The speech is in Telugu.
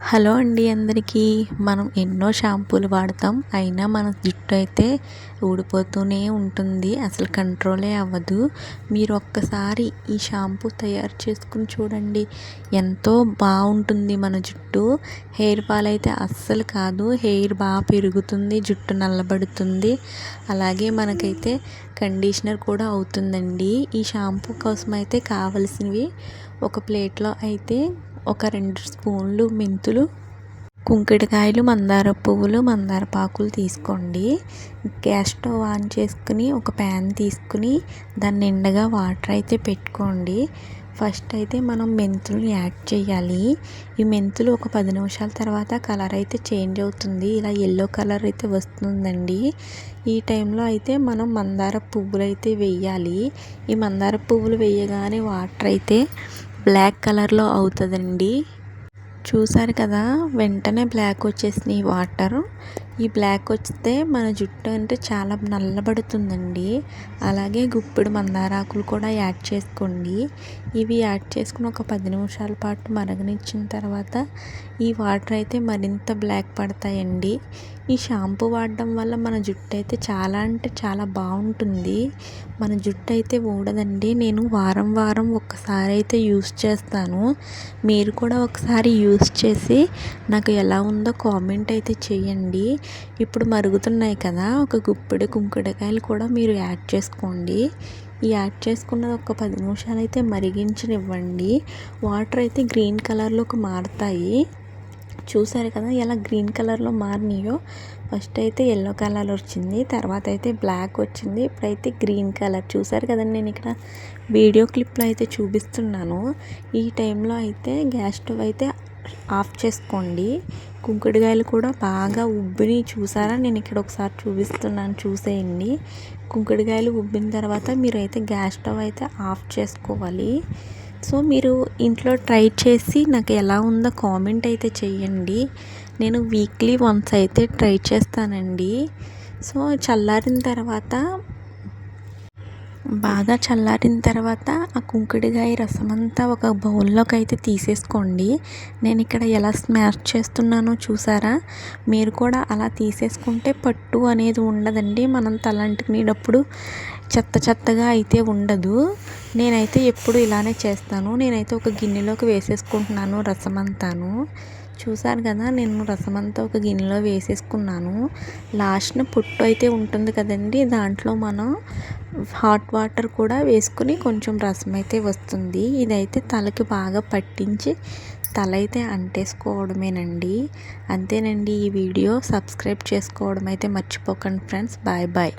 హలో అండి అందరికీ. మనం ఎన్నో షాంపూలు వాడతాం. అయినా మన జుట్టు అయితే ఊడిపోతూనే ఉంటుంది. అసలు కంట్రోలే అవ్వదు. మీరు ఒక్కసారి ఈ షాంపూ తయారు చేసుకుని చూడండి. ఎంతో బాగుంటుంది మన జుట్టు. హెయిర్ ఫాల్ అయితే అస్సలు కాదు. హెయిర్ బాగా పెరుగుతుంది జుట్టు నల్లబడుతుంది. అలాగే మనకైతే కండిషనర్ కూడా అవుతుందండి. ఈ షాంపూ కోసం అయితే కావలసినవి ఒక ప్లేట్లో అయితే ఒక రెండు స్పూన్లు మెంతులు కుంకుడుకాయలు మందార పువ్వులు మందార పాకులు తీసుకోండి. గ్యాస్ స్టవ్ ఆన్ చేసుకుని ఒక ప్యాన్ తీసుకుని దాన్ని నిండగా వాటర్ అయితే పెట్టుకోండి. ఫస్ట్ అయితే మనం మెంతులు యాడ్ చేయాలి. ఈ మెంతులు ఒక పది నిమిషాల తర్వాత కలర్ అయితే చేంజ్ అవుతుంది. ఇలా ఎల్లో కలర్ అయితే వస్తుందండి. ఈ టైంలో అయితే మనం మందార పువ్వులు అయితే వేయాలి. ఈ మందార పువ్వులు వేయగానే వాటర్ అయితే బ్లాక్ కలర్లో అవుతుందండి. చూసారు కదా వెంటనే బ్లాక్ వచ్చేసినాయి వాటర్. ఈ బ్లాక్ వస్తే మన జుట్టు అంటే చాలా నల్లబడుతుందండి. అలాగే గుప్పెడు మందారాకులు కూడా యాడ్ చేసుకోండి. ఇవి యాడ్ చేసుకుని ఒక పది నిమిషాల పాటు మరగనిచ్చిన తర్వాత ఈ వాటర్ అయితే మరింత బ్లాక్ పడతాయండి. ఈ షాంపూ వాడడం వల్ల మన జుట్టు అయితే చాలా అంటే చాలా బాగుంటుంది. మన జుట్టు అయితే ఊడదండి. నేను వారం వారం ఒక్కసారి అయితే యూస్ చేస్తాను. మీరు కూడా ఒకసారి యూస్ చేసి నాకు ఎలా ఉందో కామెంట్ అయితే చేయండి. ఇప్పుడు మరుగుతున్నాయి కదా ఒక గుప్పెడు కుంకుడుకాయలు కూడా మీరు యాడ్ చేసుకోండి. ఈ యాడ్ చేసుకున్నది ఒక పది నిమిషాలు అయితే మరిగించనివ్వండి. వాటర్ అయితే గ్రీన్ కలర్లోకి మారుతాయి. చూసారు కదా ఎలా గ్రీన్ కలర్లో మారినాయో? ఫస్ట్ అయితే ఎల్లో కలర్ వచ్చింది తర్వాత అయితే బ్లాక్ వచ్చింది ఇప్పుడైతే గ్రీన్ కలర్ చూసారు కదండి నేను ఇక్కడ వీడియో క్లిప్లో అయితే చూపిస్తున్నాను. ఈ టైంలో అయితే గ్యాస్ స్టవ్ అయితే ఆఫ్ చేసుకోండి. కుంకుడుకాయలు కూడా బాగా ఉబ్బిని చూసారా? నేను ఇక్కడ ఒకసారి చూపిస్తున్నాను చూసేయండి. కుంకుడుకాయలు ఉబ్బిన తర్వాత మీరు అయితే గ్యాస్ స్టవ్ అయితే ఆఫ్ చేసుకోవాలి. సో మీరు ఇంట్లో ట్రై చేసి నాకు ఎలా ఉందో కామెంట్ అయితే చేయండి. నేను వీక్లీ వన్స్ అయితే ట్రై చేస్తానండి. సో చల్లారిన తర్వాత బాగా చల్లారిన తర్వాత ఆ కుంకుడికాయ రసం అంతా ఒక బౌల్లోకి అయితే తీసేసుకోండి. నేను ఇక్కడ ఎలా స్మాష్ చేస్తున్నానో చూసారా? మీరు కూడా అలా తీసేసుకుంటే పట్టు అనేది ఉండదండి. మనం తలంటుకునేటప్పుడు చెత్త చెత్తగా అయితే ఉండదు. నేనైతే ఎప్పుడు ఇలానే చేస్తాను. నేనైతే ఒక గిన్నెలోకి వేసేసుకుంటున్నాను రసం అంతాను చూసారు కదా నేను రసం అంతా ఒక గిన్నెలో వేసేసుకున్నాను. లాస్ట్న పుట్టు అయితే ఉంటుంది కదండి దాంట్లో మనం హాట్ వాటర్ కూడా వేసుకుని కొంచెం రసం అయితే వస్తుంది. ఇదైతే తలకి బాగా పట్టించి తల అయితే అంటేసుకోవడమేనండి. అంతేనండి ఈ వీడియో. సబ్స్క్రైబ్ చేసుకోవడం అయితే మర్చిపోకండి ఫ్రెండ్స్. Bye bye.